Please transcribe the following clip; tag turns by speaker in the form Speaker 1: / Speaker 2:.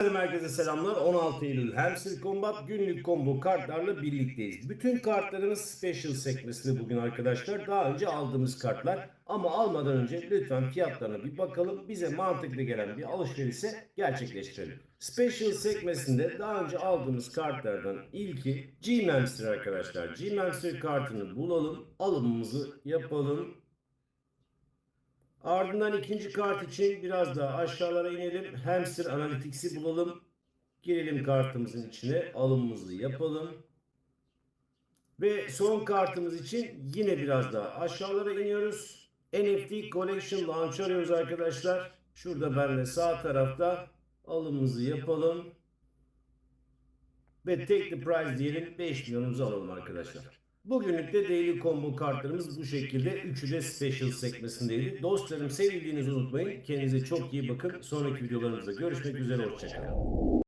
Speaker 1: Herkese selamlar. 16 Eylül Hamster Combat günlük combo kartlarla birlikteyiz. Bütün kartlarımız special sekmesinde bugün arkadaşlar. Daha önce aldığımız kartlar ama almadan önce lütfen fiyatlarına bir bakalım. Bize mantıklı gelen bir alışverişe gerçekleştirelim. Special sekmesinde daha önce aldığımız kartlardan ilki G-Mamster arkadaşlar. G-Mamster kartını bulalım. Alımımızı yapalım. Ardından ikinci kart için biraz daha aşağılara inelim. Hamster Analytics'i bulalım. Girelim kartımızın içine. Alımımızı yapalım. Ve son kartımız için yine biraz daha aşağılara iniyoruz. NFT Collection Launch arıyoruz arkadaşlar. Şurada ben de sağ tarafta alımımızı yapalım. Ve take the prize diyelim 5 milyonumuzu alalım arkadaşlar. Bugünlük de daily combo kartlarımız bu şekilde. Üçü de special sekmesindeydi. Dostlarım sevildiğinizi unutmayın. Kendinize çok iyi bakın. Sonraki videolarımızda görüşmek üzere. Hoşçakalın.